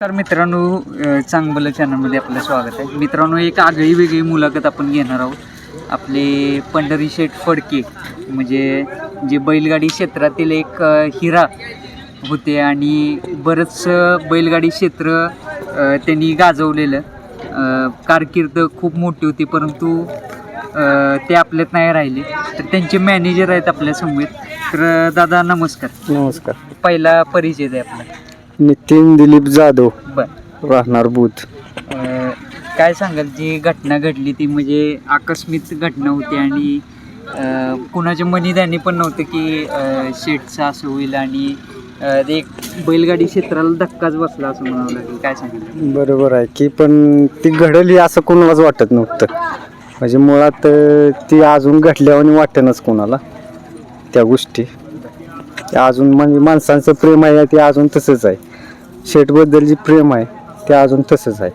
तर मित्रांनो चांगलं चॅनलमध्ये आपलं स्वागत आहे. मित्रांनो एक आगळी वेगळी मुलाखत आपण घेणार आहोत. आपले पंढरी शेठ फडके म्हणजे जे बैलगाडी क्षेत्रातील एक हिरा होते आणि बरंचसं बैलगाडी क्षेत्र त्यांनी गाजवलेलं. कारकीर्द खूप मोठी होती परंतु ते आपल्यात नाही राहिले. तर त्यांचे मॅनेजर आहेत आपल्यासमोर तर दादा नमस्कार. नमस्कार. पहिला परिचय आहे आपला. नितीन दिलीप जाधव बरं. राहणार बुध अ, काय सांगाल जी घटना घडली ती म्हणजे आकस्मिक घटना होती आणि अ, कुणाच्या मनीदानी पण नव्हतं की अ, शेटचं असं होईल आणि अ, ते एक बैलगाडी क्षेत्राला धक्काच बसला असं म्हणावं लागेल. काय सांगाल? बरोबर आहे की पण ती घडली असं कोणालाच वाटत नव्हतं. म्हणजे मुळात अं, ती अजून घडल्यावर वाटेनच कोणाला त्या गोष्टी. ते अजून म्हणजे माणसांचं प्रेम आहे ते अजून तसंच आहे. शेटबद्दल जे प्रेम आहे ते अजून तसंच आहे.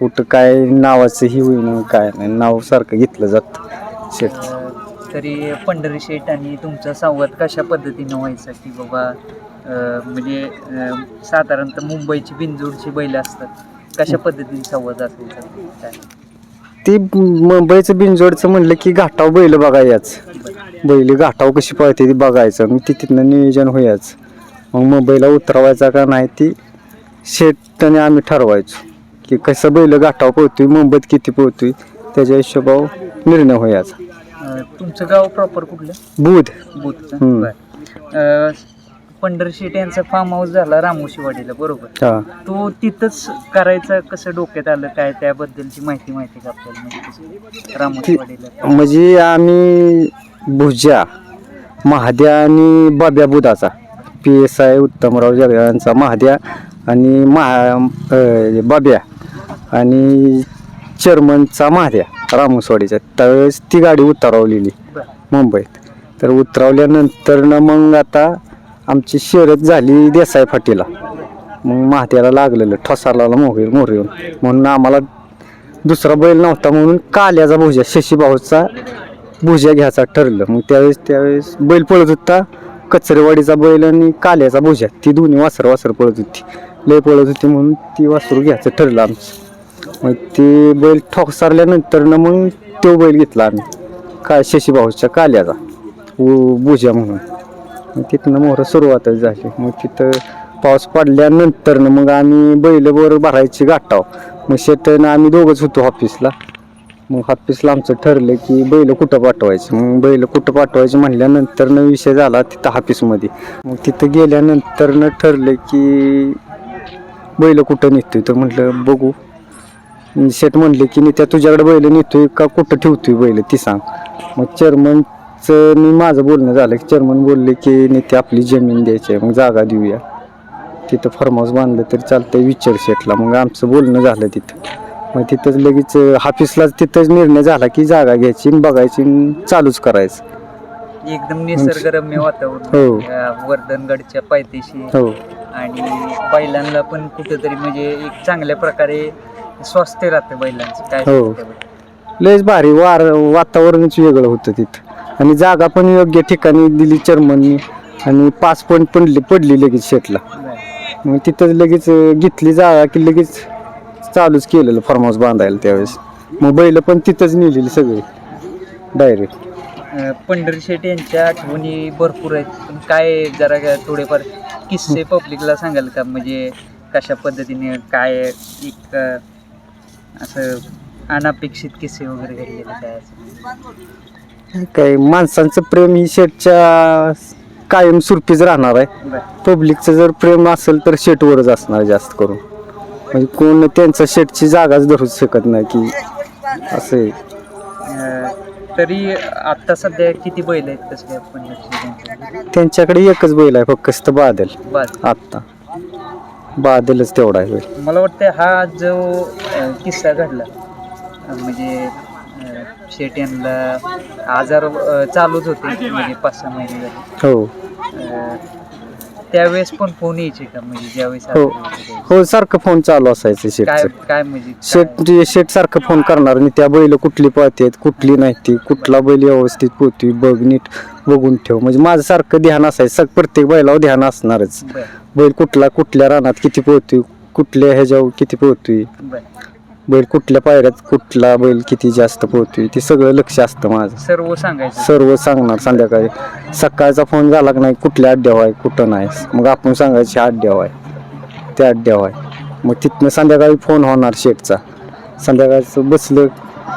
कुठं काय नावाचं ही होईन काय नाही नाव सारखं घेतलं जातं शेटचं अ, तरी पंढरी शेट आणि तुमचा संवाद कशा पद्धतीनं व्हायचा की बाबा अ, म्हणजे अ, साधारणतः मुंबईची बिनजोडची बैल असतात कशा पद्धतीने संवाद असायचा? काय? ती मुंबईचं बिनजोडचं म्हणलं की घाटाव बैल बघायच. बैल घाटाव कशी पळते ती बघायचं मग ती तिथनं नियोजन व्हायचं मग मुंबईला उतरवायचा का नाही ती शेटने आम्ही ठरवायचो की कसं बैल घाटाव पळतोय मुंबईत किती पळतोय त्याच्या हिशोबावर निर्णय व्हायचा अ, तुमचं गाव प्रॉपर कुठलं? बुध. बुधचं हम्म. बरं. अ, पंढरी शेट यांचा फार्म हाऊस झाला रामोशीवाडीला बरोबर? हा. तो तिथंच करायचा कसं डोक्यात आलं काय त्याबद्दलची माहिती माहिती का आपल्याला? म्हणजे कसं रामोशीवाडीला म्हणजे आम्ही भुजा महाद्या आणि बाब्या बुधाचा पी एस आय उत्तमराव जगदांचा महाद्या आणि महा बाब्या आणि चेअरमनचा महाद्या रामोसवाडीचा. त्यावेळेस ती गाडी उतरवलेली मुंबईत. तर उतरवल्यानंतर न मग आता आमची शर्यत झाली देसाई फाटीला. मग महात्याला लागलेलं ठोसारला मोहरी मोहरी येऊन म्हणून आम्हाला दुसरा बैल नव्हता म्हणून काल्याचा भुजा शशी भाऊचा भुजा घ्यायचा ठरलं. मग त्यावेळेस त्यावेळेस बैल पळत होता कचरेवाडीचा बैल आणि काल्याचा भुजा. ती दोन्ही वासर वासर पळत होती. लय पळत होती म्हणून ती वासरू घ्यायचं ठरलं आमचं. मग ते बैल ठोकसारल्यानंतरनं मग तो बैल घेतला आम्ही. काय शशीभाऊच्या काल्याचा. उ भुजा म्हणून. मग तिथनं मोहरं सुरुवातच झाली. मग तिथं पाऊस पडल्यानंतर ना मग आम्ही बैलबरोबर भरायची गाठाव. मग शेतनं आम्ही दोघंच होतो ऑफिसला मग ऑफिसला आमचं ठरलं की बैल कुठं पाठवायचं? मग बैल कुठं पाठवायचं म्हणल्यानंतर न विषय झाला तिथं ऑफिसमध्ये मग तिथं गेल्यानंतर ठरलं की बैल कुठं नेतोय? तर म्हटलं बघू. शेट म्हणले की मी त्या तुझ्याकडे बैल नेतोय का? कुठं ठेवतोय बैल? ती सांग. मग चेअरमनचं मी माझं बोलणं झालं की चेअरमन बोलले की नेते आपली जमीन द्यायची आहे मग जागा देऊया. तिथं फार्म हाऊस बांधलं तरी चालतंय विचार शेटला मग आमचं बोलणं झालं तिथं. मग तिथंच लगेच ऑफिसलाच तिथंच निर्णय झाला की जागा घ्यायची बघायची चालूच करायचं. एकदम निसर्गरम्य हो. वातावरण. अ, वर्धनगडच्या पायथ्याशी. हो. आणि बैलांना पण कुठेतरी म्हणजे एक चांगल्या प्रकारे स्वास्थ्य राहतं बैलांचं. काय हो. सांगता? लयच भारी वार वातावरणच वेगळं होतं तिथं. आणि जागा पण योग्य ठिकाणी दिली चेअरमननी. आणि पाच पॉईंट पडली पडली लगेच शेटला. बरं. मग तिथं लगेच अं, घेतली जागा की लगेच चालूच केलेलं फार्म हाऊस बांधायला त्यावेळेस. मग बैल पण तिथंच नेलेली सगळी. डायरेक्ट अ, पंढरी शेट यांच्या आठवणी भरपूर आहेत. पण काय जरा काय थोडेफार किस्से पब्लिकला सांगाल का? म्हणजे कशा पद्धतीने काय एक असं अनपेक्षित किस्से वगैरे घडलेले काय असं काय माणसांचं प्रेम ही शेटच्या कायम सुरपीच राहणार आहे. पब्लिकचं जर प्रेम असेल तर शेटवरच असणार जास्त करून. म्हणजे कोण त्यांचा शेटची जागाच धरू शकत नाही की असं तरी आता सध्या किती बैल आहेत कसले यांच्या त्यांच्याकडे एकच बैल आहे फक्त बादल. आत्ता. बादलच तेवढा आहे बैल. मला वाटतं हा जो किस्सा घडला म्हणजे शेट यांना आजार चालूच होते म्हणजे पाच सहा महिने झाले. हो. त्यावेळेस पण फोन यायचे का? म्हणजे ज्यावेळेस हो? हो सारखं फोन चालू असायचं काय शेटचं. काय म्हणजे शेट शेट सारखं फोन करणार आणि त्या बैल कुठली पळतेत कुठली नाही ती कुठला बैल व्यवस्थित पोहतोय बघ नीट बघून ठेव. म्हणजे माझं सारखं ध्यान असायचं. सग- प्रत्येक बैलावर ध्यान असणारच. बरं. बैल कुठला कुठल्या रानात किती पोहतोय कुठल्या ह्याच्यावर किती पोहतोय. बर. बैल कुठल्या पायऱ्यात कुठला बैल किती जास्त पोहतोय ते सगळं लक्ष असतं माझं. सर्व सांगायचं. सर्व सांगणार संध्याकाळी. सकाळचा फोन झाला की नाही कुठल्या अड्ड्यावर आहे कुठं नाही. मग आपण सांगायचं ह्या अड्ड्यावर आहे त्या अड्ड्यावर आहे. मग तिथनं संध्याकाळी फोन होणार शेटचा संध्याकाळचं बसलं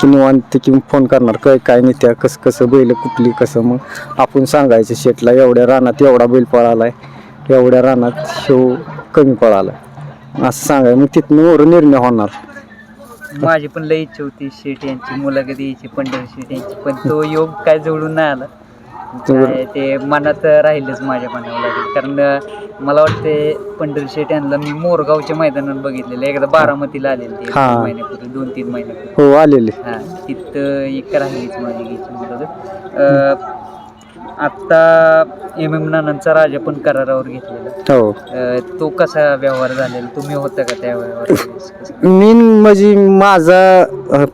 की निवांत की फोन करणार काय काय नाही त्या कसं कसं बैल कुठली कसं. मग आपण सांगायचं शेटला एवढ्या रानात एवढा बैल पळालाय एवढ्या रानात शेव कमी पळालाय. असं सांगाय मग तिथनं वर निर्णय होणार. माझी पण लई इच्छा होती शेट यांची मुलाखत यायची पंढरी शेट यांची पण तो योग काय जुळून नाही आला. काय ते मनात राहिलंच माझ्या लागेल कारण मला वाटते पंढरी शेट यांना मी मोरगावच्या मैदानात बघितलेलं एकदा बारामतीला आलेले ते हा. महिन्यापूर्वी दोन तीन महिन्यापूर्वी हो आलेले. हा तिथं एक राहिलीच माझी घ्यायची मुलाखत. अं, आत्ता एम एम नानांचा राजा पण करारावर घेतलेला. हो. अं, तो कसा व्यवहार झालेला? तुम्ही होता का त्या व्यवहार मी म्हणजे माझा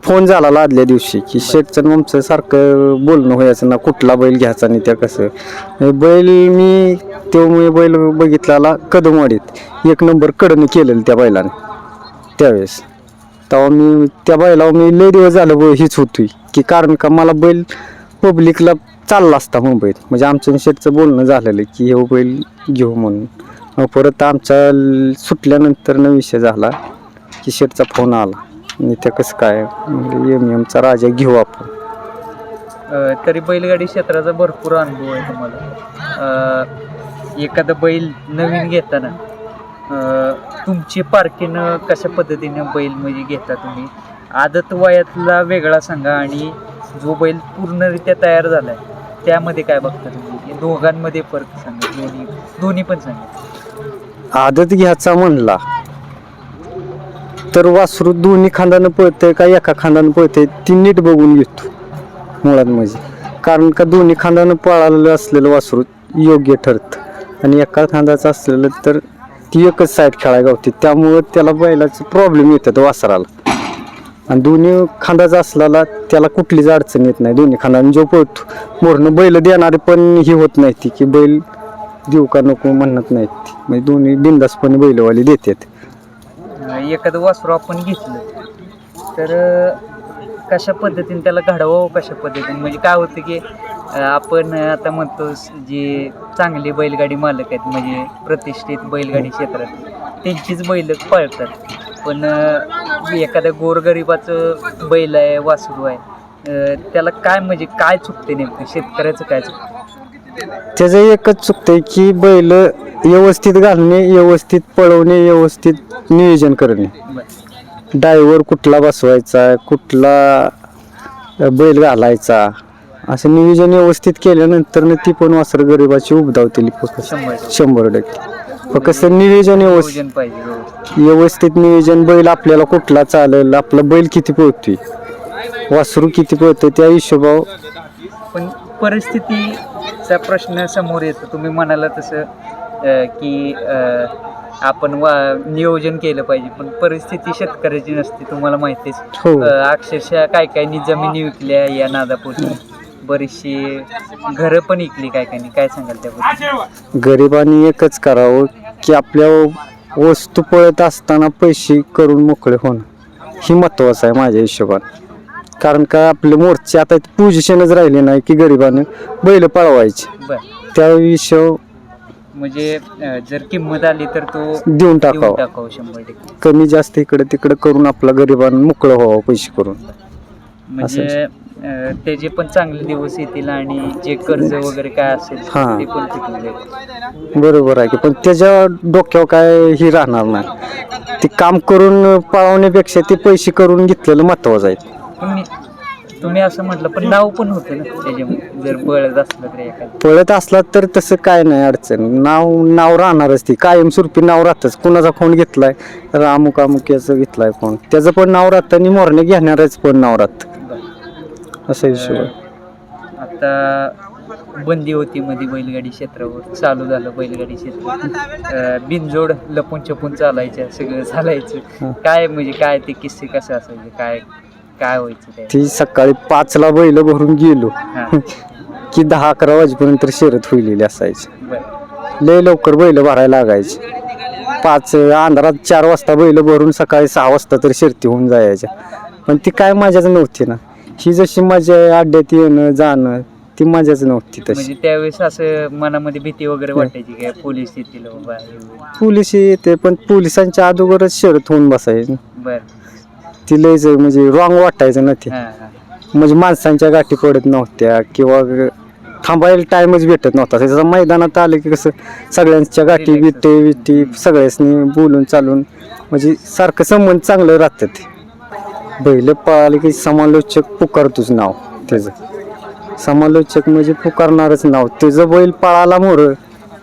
फोन झाला आदल्या दिवशी की शेटचं आमचं सारखं बोलणं व्हायचं ना कुठला बैल घ्यायचा आणि त्या कसं. हे बैल मी तो मी बैल बघितलेला कदमवाडीत. एक नंबर कडनं केलेलं त्या बैलाने. त्यावेळेस. तेव्हा मी त्या बैलावर मी लय दिवस झालं ब- हीच होती की कारण का मला बैल पब्लिकला चालला असता मुंबईत. म्हणजे आमचं आणि शेटचं बोलणं झालेलं की हे बैल घेऊ म्हणून. मग परत आमचा सुटल्यानंतरनं सुटल्यानंतर विषय झाला की शेटचा फोन आला. आणि त्या कसं काय? म्हणजे एम एमचा राजा घेऊ आपण. अ, तरी बैलगाडी क्षेत्राचा भरपूर अनुभव आहे तुम्हाला. अ, एखादा बैल नवीन घेताना अ, तुमची पार्टीनं कशा पद्धतीने बैल म्हणजे घेता तुम्ही? आदत वयातला वेगळा सांगा आणि जो बैल पूर्णरित्या तयार झाला आहे त्यामध्ये काय बघता तुम्ही? दोघांमध्ये फरक सांगा. दोन्ही दोन्ही पण सांगा. आदत घ्यायचा म्हणला. तर वासरू दोन्ही खांदानं पळतंय का एका खांदानं पळतंय ती नीट बघून घेतो. मुळात म्हणजे. कारण का दोन्ही खांदानं पळालेलं असलेलं वासरू योग्य ठरतं. आणि एका खांदाचं असलेलं तर ती एकच साईड खेळायला गावते. त्यामुळं त्याला बैलाचं प्रॉब्लेम येतात वासराला. आणि दोन्ही खांदाचा असलेला त्याला कुठलीच अडचण येत नाही. दोन्ही खांदाने जो पळतो मोरणं बैल देणारे पण ही होत नाही ती की बैल देऊ का नको म्हणत नाहीत ती. म्हणजे दोन्ही बिंदासपणे बैलवाली देतात. एखादं वासरू आपण घेतलं तर कशा पद्धतीने त्याला घडवावं कशा पद्धतीने? म्हणजे काय होतं की आपण आता म्हणतो जे चांगले बैलगाडी मालक आहेत म्हणजे प्रतिष्ठित बैलगाडी क्षेत्रात त्यांचीच बैल पळतात. पण एखाद्या गोरगरिबाचं बैल आहे वासरू आहे त्याला काय म्हणजे काय चुकते नेमकं? शेतकऱ्याचं काय चुकतं? त्याचं एकच चुकतंय की बैल व्यवस्थित घालणे व्यवस्थित पळवणे व्यवस्थित नियोजन करणे. डायव्हर कुठला बसवायचा कुठला बैल घालायचा असं नियोजन व्यवस्थित केल्यानंतर ती पण वासर गरिबाची उबदावतील. शंभर टक्के. फक्त नियोजन व्यवस्थित नियोजन पाहिजे व्यवस्थित व्यवस्थित नियोजन बैल आपल्याला कुठला चालेल आपला बैल किती पळतोय वासरू किती पळतोय त्या हिशोबावर पण परिस्थितीचा प्रश्न समोर येतो. तुम्ही म्हणाला तसं अं, की अं, आपण वा नियोजन केलं पाहिजे. पण परिस्थिती शेतकऱ्याची नसते तुम्हाला माहितीच. हो. अं, अक्षरशः काय काय जमिनी विकल्या या नादापोटी बरीचशी घरं पण विकली काय काय काय सांगाल त्याबद्दल? गरिबांनी एकच करावं की आपल्या वस्तू पळत असताना पैसे करून मोकळे होणं. ही महत्वाचं आहे माझ्या हिशोबाने. कारण का आपले मोर्चे आता पोझिशनच राहिले नाही की गरिबानं बैल पळवायचे. बर. त्या विषय म्हणजे अं, जर किंमत आली तर तो देऊन टाकावं. टाकावं शंभर टक्के. कमी जास्त इकडे तिकडे करून आपला गरिबांना मोकळं व्हावं पैसे करून. म्हणजे त्याचे पण चांगले दिवस येतील आणि जे कर्ज वगैरे काय असेल हा. ते पण फिटून जाईल. बरोबर आहे की पण त्याच्या डोक्यावर काय ही राहणार नाही. ते काम करून पळवण्यापेक्षा ते पैसे करून घेतलेलं महत्वाचं आहे. तुम्ही तुम्ही असं म्हटलं पण नाव पण होतं ना त्याच्यामध्ये. जर बळत असलं तर एखादं. पळत असला तर तसं काय नाही अडचण. नाव नाव राहणारच ती. कायमस्वरूपी नाव राहतच. कुणाचा फोन घेतलाय? तर अमुक अमुक याचं घेतलाय फोन त्याचं पण नाव राहतं आणि मोरणे घेणारच पण नाव राहतं. असं हिशोब आहे. आता बंदी होती मध्ये बैलगाडी क्षेत्रावर. चालू झालं बैलगाडी क्षेत्र. अं, बिनजोड लपून छपून चालायच्या सगळं हा. चालायचं काय म्हणजे काय ते किस्से कसे असायचे? काय काय व्हायचं ते ती सकाळी पाचला बैल भरून गेलो. हा. की दहा अकरा वाजेपर्यंत शर्यत होईलेली असायची. बरं. लय लवकर बैल भरायला लागायचे. पाच अंधारात चार वाजता बैल भरून सकाळी सहा वाजता तर शिरती होऊन जायच्या. पण ती काय मजाच नव्हती ना. ही जशी मजा आहे अड्ड्यात येणं जाणं ती मजाच नव्हती तशी. म्हणजे त्यावेळेस असं मनामध्ये भीती वगैरे वाटायची काय पोलीस येतील बाबा? हे होईल. पोलीस येते पण पोलिसांच्या अगोदरच शर्त होऊन बसायची. बर. ती लयच म्हणजे रॉंग वाटायचं ना ते. हा हा. म्हणजे माणसांच्या गाठी पडत नव्हत्या किंवा थांबायला टाइमच भेटत नव्हता. त्याचं मैदानात आलं की कसं सगळ्यांच्या गाठी बिटे बिटी सगळ्यांनी बोलून चालून म्हणजे सारखं संबंध चांगलं राहतं ते. बैल पळाले की समालोचक पुकारतोच नाव त्याचं. समालोचक म्हणजे पुकारणारच नाव. त्याचं बैल पळाला मोर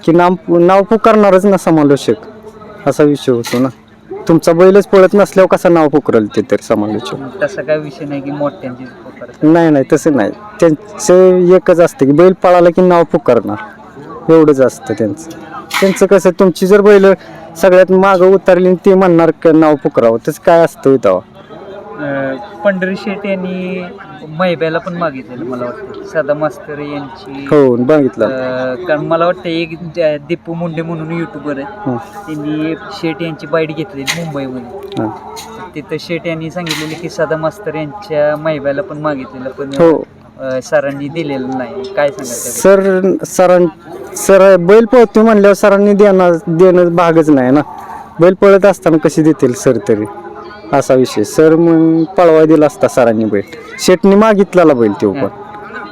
की नाव नाव पुकारणारच ना समालोचक असा विषय होतो ना. तुमचा बैलच पळत नसल्यावर कसं नाव पुकारल ते तर समालोचक? तसा काय विषय नाही की मोठ्यांची नाही नाही तसं नाही. त्यांचं एकच असतं की बैल पळाला की नाव पुकारणार. एवढंच असतं त्यांचं. त्यांचं कसं तुमची जर बैल सगळ्यात मागं उतरली ते म्हणणार का नाव पुकारावं तसं काय असतं तेव्हा पंढरी शेट यांनी मैब्याला पण मागितलेलं मला वाटतं. सदा मास्तर यांची हो बघितलं अं, कारण मला वाटतं एक द- दीपू मुंडे म्हणून युट्यूबर आहे. हं, त्यांनी शेट यांची बाईट घेतलेली मुंबईमध्ये. हं. तिथं शेट यांनी सांगितलेले की सदा मास्तर यांच्या मैब्याला पण मागितलेलं पण हो. अं, सरांनी दिलेलं नाही. काय सांगायचं सर सरां सर बैल पळतो म्हणल्यावर सरांनी देणार देणं भागच नाही ना. बैल पळत असताना कशी देतील सर तरी? असा विषय. सर मग पळवाय दिला असता सरांनी बैल. शेटनी मागितलेला बैल तो पण.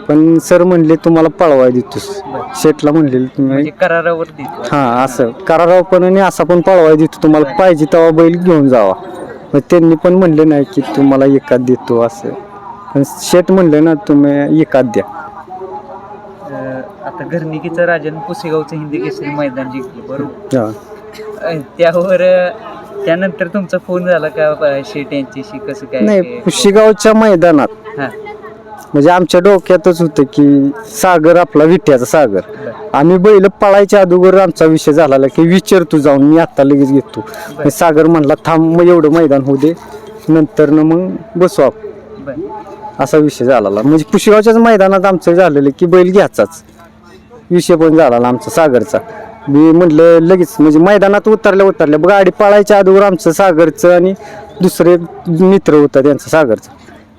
पण सर म्हणले तुम्हाला पळवाय देतोस. शेटला म्हणले तुम्ही म्हणजे करारावर देतो हा असं. कराराव पण आणि असा पण पळवाय देतो. तुम्हाला पाहिजे तेव्हा बैल घेऊन जावा. मग त्यांनी पण म्हणले नाही की तुम्हाला एकात देतो असं. पण शेट म्हणले ना तुम्ही एकात द्या. अं, आता घरनिकीचं राजन पुसेगावचं हिंदी केसरी मैदान जिंकलं बरोबर? हा. अं, त्यावर अं, त्यानंतर तुमचा फोन झाला का शेट यांच्याशी? कसं काय नाही ते- पुशिगावच्या मैदानात. हा. म्हणजे आमच्या डोक्यातच होतं की सागर आपला विट्याचा सागर. बर. आम्ही बैल पळायच्या अगोदर आमचा विषय झाला की विचार तू जाऊन मी आता लगेच घेतो. मग सागर म्हणला थांब मग एवढं मैदान होऊ दे. नंतर ना मग बसू बर. असा विषय झाला म्हणजे पुशेगावच्याच मैदानात आमचं झालेलं की बैल घ्यायचाच विषय पण झाला आमचा सागरचा. मी म्हटलं लगेच म्हणजे मैदानात उतरल्या उतरल्या बघ गाडी पळायच्या अगोदर आमचं सागरचं आणि दुसरे मित्र होता त्यांचा सागरचा.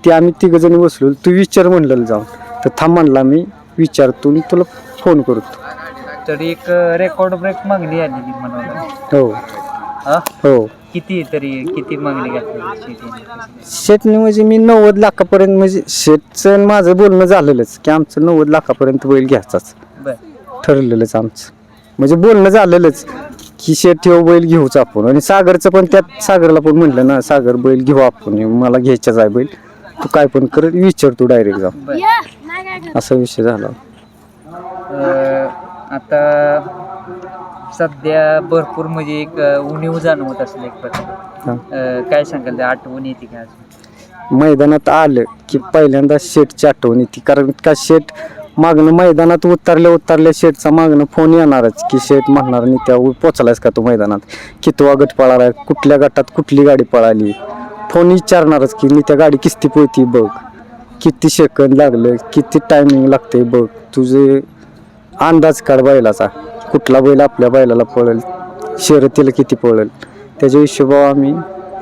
ते आम्ही तिघ जणी बसलो तू विचार म्हणलं जाऊन तर थांब म्हणला मी विचारतो आणि तुला फोन करतो. तर एक रेकॉर्ड ब्रेक मागणी आलेली म्हणाला. हो. हा? हो. किती तरी किती मागणी घातली? शेटने म्हणजे मी नव्वद लाखापर्यंत म्हणजे शेटचं आणि माझं बोलणं झालेलंच की आमचं नव्वद लाखापर्यंत बैल घ्यायचाच. बर. ठरलेलंच आमचं. म्हणजे बोलणं झालेलंच की शेट ठेव बैल घेऊच आपण. आणि सागरचं पण त्यात सागरला पण म्हणलं ना सागर बैल घेऊ आपण. मला घ्यायचाच आहे बैल. तू काय पण कर विचार तू डायरेक्ट जाऊन बर. असा विषय झाला. अं, आता सध्या भरपूर म्हणजे एक अं, उणीव जाणवत असेल एक प्रकारे. हा. अं, काय सांगाल ते आठवण येते का अजून? मैदानात आलं की पहिल्यांदा शेटची आठवण येते. कारण का शेट मागणं मैदानात उतरल्या उतरल्या शेटचा मागणं फोन येणारच की शेट म्हणणार नाही त्या पोचलायस का तू मैदानात? कितवा गट पळाला कुठल्या गटात कुठली गाडी पळाली? फोन विचारणारच की मी त्या गाडी किस्ती पोहती बघ. किती सेकंद लागलं किती टायमिंग लागते बघ. तुझे अंदाज काढ बैलाचा. कुठला बैल आपल्या बैलाला पळेल? शर्यतीला किती पळेल? त्याच्या हिशोबावर आम्ही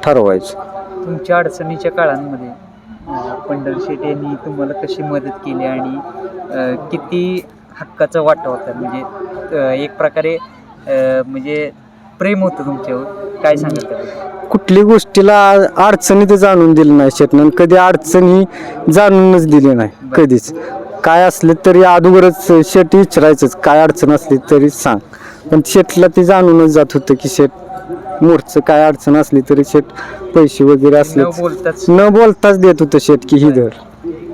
ठरवायचो. तुमच्या अडचणीच्या काळांमध्ये अं, पंढर यांनी तुम्हाला कशी मदत केली आणि किती हक्काचा वाटा होता? म्हणजे एक प्रकारे म्हणजे प्रेम होतं तुमच्यावर. काय त्याबद्दल? कुठली गोष्टीला अडचणी ते जाणून दिली नाही शेटनं कधी अडचणी जाणूनच दिली नाही कधीच. काय असले तरी अगोदरच शेट विचारायचंच. काय अडचण असली तरी सांग. पण शेटला ते जाणूनच जात होतं की शेट मोरचं काय अडचण असली तरी शेट पैसे वगैरे असले न बोलताच देत होतं शेट की ही धर.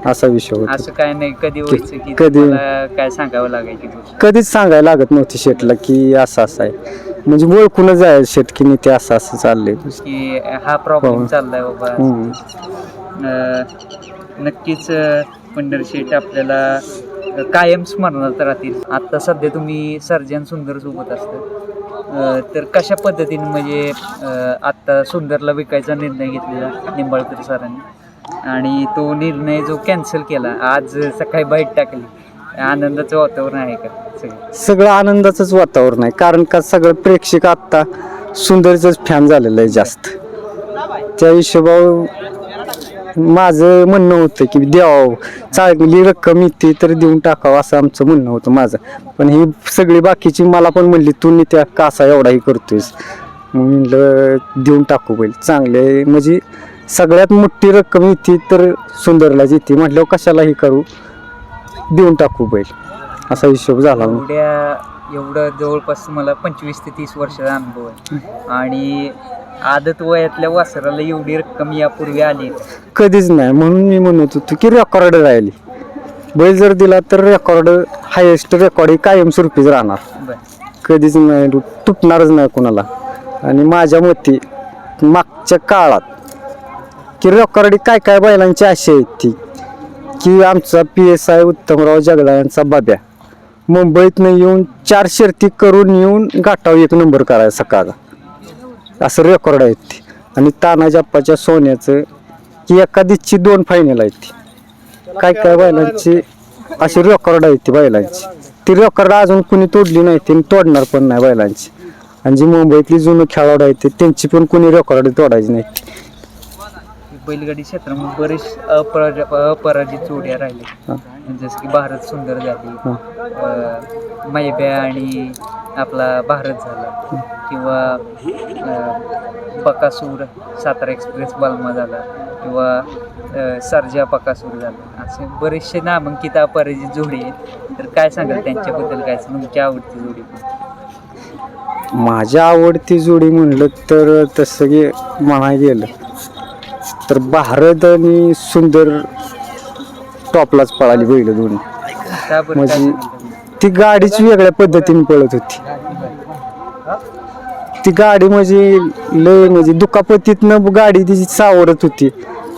असा विषय होता. असं काय नाही कधी व्हायचं की कधी- तुम्हाला काय सांगावं लागायची गोष्ट? कधीच सांगायला लागत नव्हती शेटला की असं असं आहे. म्हणजे ओळखूनच जायचं शेट की ते असं असं चाललंय. की हा प्रॉब्लेम हो. चाललाय बाबा. हम्म. अं, नक्कीच अं, पंढर शेठ आपल्याला अं, कायम स्मरणात राहतील. आता सध्या तुम्ही सर्जन सुंदर सोबत असता. तर कशा पद्धतीने म्हणजे अं, आत्ता सुंदरला विकायचा निर्णय घेतलेला निंबाळकर सरांनी? आणि तो निर्णय जो कॅन्सल केला आज सकाळी बाईट टाकली. आनंदाचं वातावरण आहे का सगळं? सगळं आनंदाचंच वातावरण आहे कारण का सगळं प्रेक्षक आत्ता सुंदरचंच फॅन झालेलं आहे जास्त. त्या हिशोबावर माझं म्हणणं होतं की द्यावं चांगली रक्कम येते तर देऊन टाकावं असं आमचं म्हणणं होतं माझं. पण ही सगळी बाकीची मला पण म्हणली तू नी त्या कासा एवढाही करतोयस. मग म्हणलं देऊन टाकू पहिले चांगले म्हणजे सगळ्यात मोठी रक्कम येते तर सुंदरलाच येते म्हटल्यावर कशालाही करू देऊन टाकू बैल. असा हिशोब झाला. मग. एवढ्या एवढं जवळपास मला पंचवीस ते तीस वर्षाचा अनुभव आहे. आणि आदत वयातल्या वासराला एवढी रक्कम यापूर्वी आली. कधीच नाही. म्हणून मी म्हणत होतो की रेकॉर्ड राहिली. बैल जर दिला तर रेकॉर्ड हायेस्ट रेकॉर्ड कायमस्वरूपीच राहणार. बर. कधीच नाही तुटणारच नाही कोणाला. आणि माझ्या मते मागच्या काळात की रेकॉर्ड काय काय बैलांची अशी आहेत ती? की आमचा पी एस आय उत्तमराव जगला यांचा बाब्या. मुंबईतनं येऊन चार शर्ती करून येऊन गाठाव एक नंबर करायचा सकाळचा. असं रेकॉर्ड आहेत ती. आणि तानाजाप्पाच्या सोन्याचं की एका दिसची दोन फायनल आहेत ती. काय काय बैलांची अशी रेकॉर्ड आहेत ती बैलांची. ती रेकॉर्ड अजून कुणी तोडली नाही ती तोडणार पण नाही बैलांची. आणि जी मुंबईतली जुनं खेळाडू आहेत त्यांची पण कुणी रेकॉर्ड तोडायची नाही बैलगाडी क्षेत्रामध्ये बरेच अपराज अपराजित जोड्या राहिल्या जसं की भारत सुंदर झाली. अं, मैब्या आणि आपला भारत झाला. किंवा अं, बकासूर सातारा एक्सप्रेस बालमा झाला. किंवा अं, सर्जा बकासूर झाला. असे बरेचसे नामांकित अपराजित जोडी आहेत. तर काय सांगाल त्यांच्याबद्दल? काय तुमची आवडती जोडी माझ्या आवडती जोडी म्हणलं तर तसं की म्हणाय गेलं तर भारत आणि सुंदर टॉपलाच पळाली बैल दोन्ही. म्हणजे ती गाडीच वेगळ्या पद्धतीने पळत होती. ती गाडी म्हणजे लय म्हणजे दुखापतीतनं गाडी तिची सावरत होती.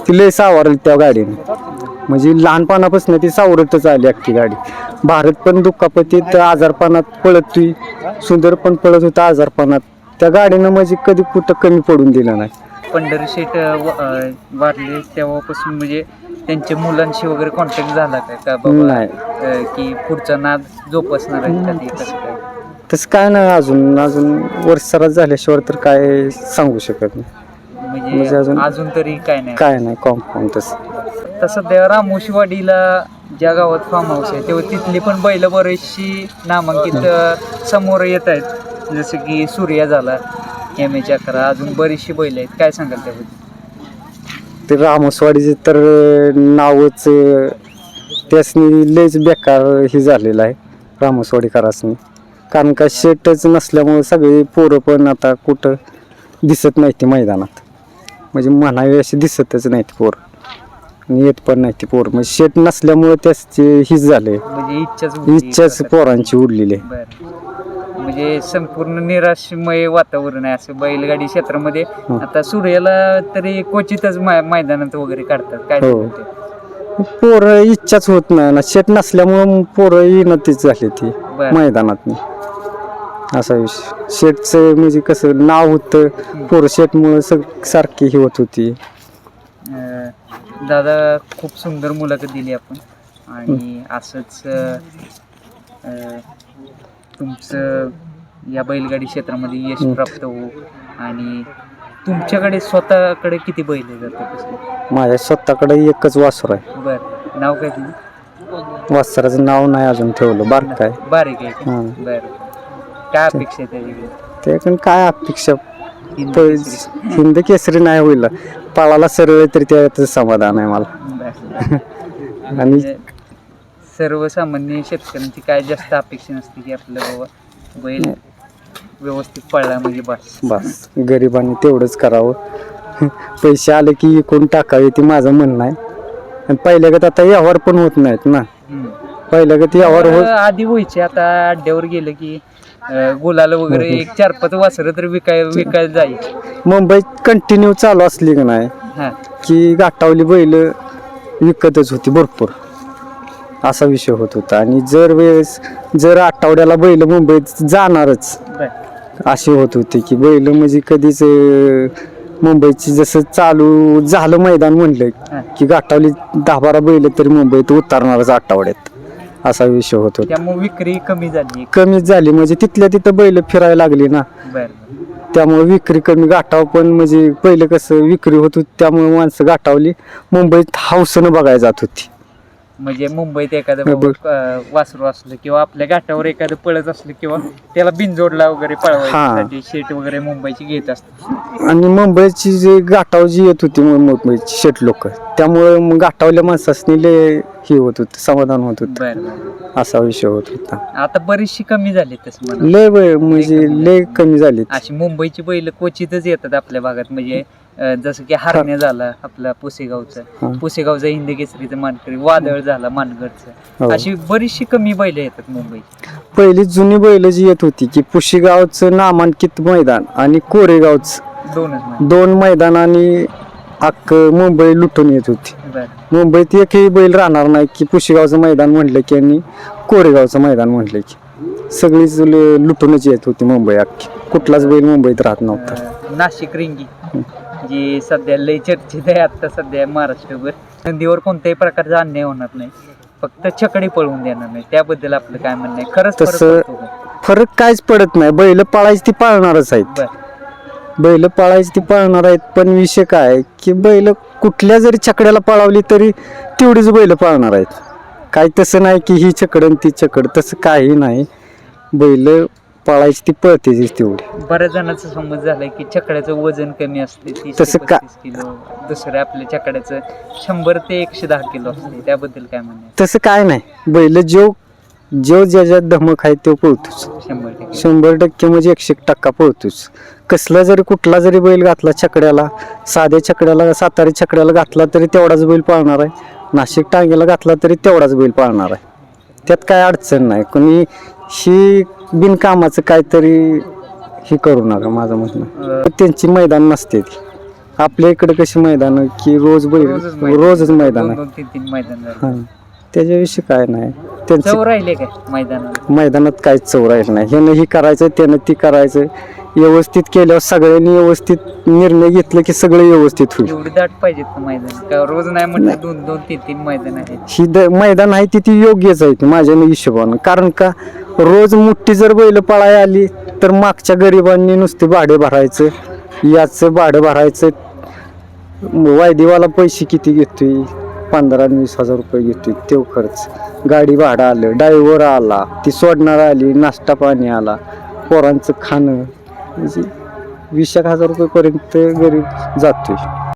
ती लय सावरली त्या गाडीने. म्हणजे लहानपणापासून ती सावरतच आली अख्खी गाडी. भारत पण दुखापतीत आजारपणात पळत ती सुंदर पण पळत होता आजारपणात. त्या गाडीनं म्हणजे कधी कुठं कमी पडून दिलं नाही. पंढरी शेट वारले तेव्हापासून म्हणजे त्यांच्या मुलांशी वगैरे कॉन्टॅक्ट झाला का? का बाबा नाही. अं, की पुढचा नाद जोपासणार आहे का ते कसं काय? तसं काय नाही अजून अजून वर्षाला झाल्याशिवाय तर काय सांगू शकत नाही. म्हणजे म्हणजे अजून- अजून तरी काय नाही. काय नाही कॉम्पाऊंड तसं. तर सध्या रामोशीवाडीला ज्या गावात फार्म हाऊस आहे तेव्हा तिथली पण बैल बरीचशी नामांकित अं, समोर येत आहेत. जसं की सूर्या झाला एम एच अकरा अजून बरीचशी बैल आहेत. काय सांगाल त्याबद्दल? ते रामसवाडीचे तर नावच त्यासनी लयच बेकार हे झालेलं आहे रामसवाडीकरासनी कारण का शेटच नसल्यामुळे सगळी पोरं पण आता कुठं दिसत नाही ती मैदानात. म्हणजे म्हणावी अशी दिसतच नाही ती पोरं. आणि येत पण नाही ती पोरं. म्हणजे शेट नसल्यामुळे त्याचे हीच झाले. म्हणजे इच्छाच इच्छाच. पोरांची उडलेली आहे. बरं. म्हणजे संपूर्ण निराशमय वातावरण आहे असं बैलगाडी क्षेत्रामध्ये. हं. आता सूर्याला तरी क्वचितच मै- मैदानात वगैरे काढतात. काय हो. सांगाल ते? पोरं इच्छाच होत नाही. ना शेट नसल्यामुळं पोरं येणतीच झाली ती बरं. मैदानात असा विषय. शेटचं म्हणजे कसं नाव होतं. पोरं शेटमुळं सग सारखी ही होत होती. अं, दादा खूप सुंदर मुलाखत दिली आपण. आणि असंच अं, अं, तुमचं या बैलगाडी क्षेत्रामध्ये यश. प्राप्त हो आणि तुमच्याकडे स्वतःकडे किती बैल आहे माझ्या स्वतःकडे एकच वासर आहे. बरं. नाव काय तुझं? वासराचं नाव नाही अजून ठेवलं. बारक काय बारीक आहे? हां. बरं. काय अपेक्षा आहे ते पण काय अपेक्षा? हिंद केसरी. नाही होईल. पळाला सरळ तरी त्याचं समाधान आहे मला. आणि म्हणजे सर्वसामान्य शेतकऱ्यांची काय जास्त अपेक्षा नसते की आपलं बाबा बैल व्यवस्थित पळला म्हणजे बस. बस. गरिबांनी तेवढंच करावं. पैसे आले की इकून टाकावे ते माझं म्हणणं आहे. आणि पहिल्यागत आता व्यवहार पण होत नाहीत ना. हम्म. पहिल्यागत व्यवहार होत आधी व्हायचे आता अड्ड्यावर गेलं की गुलाल वगैरे एक चार पाच वासरं तर विकाय विकायला जायचे मुंबईत कंटिन्यू चालू असली का नाही हा. की गाठावली बैल विकतच होती भरपूर. असा विषय होत होता. आणि जर वेळेस जर आठवड्याला बैल मुंबईत जाणारच अशी होत होती की बैल म्हणजे कधीच मुंबईची जसं चालू झालं मैदान म्हणलं. की गाठावली दहा बारा बैल तरी मुंबईत उतरणारच आठवड्यात असा विषय होत होता. विक्री कमी झाली. कमीच झाली. म्हणजे तिथल्या तिथं बैल फिरायला लागली ना. त्यामुळे विक्री कमी गाठाव पण म्हणजे पहिलं कसं विक्री होत होती त्यामुळे माणसं गाठावली. मुंबईत हावसनं बघायला जात होती. म्हणजे मुंबईत एखादं अं, वासरू असलं किंवा आपल्या घाटावर एखादं पळत असलं किंवा त्याला बिनजोडला वगैरे पळवायसाठी शेट वगैरे मुंबईची घेत असतात. आणि मुंबईची जी गाठाव जी येत होती मुंबईची शेट लोक त्यामुळे मग गाठावल्या माणसासनी लय हे होत होतं समाधान होत होतं. बर बर. असा विषय होत होता. आता बरीचशी कमी झाली तसं म्हणा लय वेळ म्हणजे लय कमी झाली अशी मुंबईची बैल क्वचितच येतात आपल्या भागात. म्हणजे अं, जसं की हरण्या झाला आपला पुसेगावचं. हा. पुसेगावचा हिंद केसरीचं मानकरी वादळ झाला मानगडचं. हो. अशी बरीचशी कमी बैल येतात मुंबईची. पहिली जुनी बैल जी येत होती की पुशीगावचं नामांकित मैदान आणि कोरेगावचं दोनच म्हणजे दोन मैदान आणि अख्ख मुंबई लुटून येत होती. मुंबईत एकही बैल राहणार नाही की पुशीगावचं मैदान म्हटलं की आणि कोरेगावचं मैदान म्हटलं की. सगळीच लुटूनच येत होती मुंबई अख्खी. कुठलाच बैल मुंबईत राहत नव्हता. नाशिक रिंगी जी सध्या लय चर्चेत आहे आता सध्या महाराष्ट्रभर. नंदीवर कोणत्याही प्रकारचा अन्याय होणार नाही. फक्त छकडी पळवून देणार नाही. त्याबद्दल आपलं काय म्हणणं आहे? खरंच तसं-? फरक काहीच पडत नाही. बैल पाळायची ती पाळणारच आहेत. बैल पाळायची ती पाळणार आहेत. पण विषय काय की बैल कुठल्या जरी छकड्याला पळावली तरी तेवढीच बैल पाळणार आहेत. काही तसं नाही की ही छकड आणि ती छकड तसं काही नाही. बैल पाळायची ती पळतेच तेवढी. बऱ्याच जणांचा समज झालाय की छकड्याचं वजन कमी असते तीस का- किलो. दुसऱ्या आपल्या छकड्याचं शंभर ते एकशे दहा किलो असते त्याबद्दल काय म्हणणं? तसं काय नाही. बैल जो जो ज्याच्यात धमक आहे तो पळतोच. शंभर टक्के. शंभर टक्के म्हणजे एकशे एक टक्का पळतोच. कसला जरी कुठला जरी बैल घातला छकड्याला साध्या छकड्याला सातारी छकड्याला घातला तरी तेवढाच बैल पाळणार आहे. नाशिक टांग्याला घातला तरी तेवढाच बैल पाळणार आहे. त्यात काय अडचण नाही. कोणी ही बिनकामाचं काहीतरी हे करू नका माझं म्हणणं. त्यांची मैदान नसते ती. आपल्या इकडे कशी मैदान की रोज बैल रोजच मैदान. रोजच मैदान दोन आहे. दोन तीन तीन मैदान झाले. हा. त्याच्याविषयी काय नाही. त्यांचं चव राहिले काय मैदानाला मैदानात काहीच चव राहील नाही. ह्यानं ही करायचं त्यानं ती करायचं व्यवस्थित केल्यावर सगळ्यांनी व्यवस्थित निर्णय घेतलं की सगळं व्यवस्थित होईल. एवढी दाट पाहिजेत का मैदान? का रोज नाही म्हटलं दोन दोन तीन तीन मैदान आहेत? ही द मैदान आहे ती ती योग्यच आहे ती माझ्या हिशोबानं. कारण का रोज मोठी जर बैल पळाय आली तर मागच्या गरिबांनी नुसते भाडे भरायचं याचं भाडं भरायचं. वायदीवाला पैसे किती घेतोय? पंधरा वीस हजार रुपये घेतोय तो खर्च. गाडी भाडं आलं ड्रायव्हर आला ती सोडणार आली नाश्ता पाणी आला पोरांचं खाणं. वीस एक हजार रुपयेपर्यंत गरीब जातोय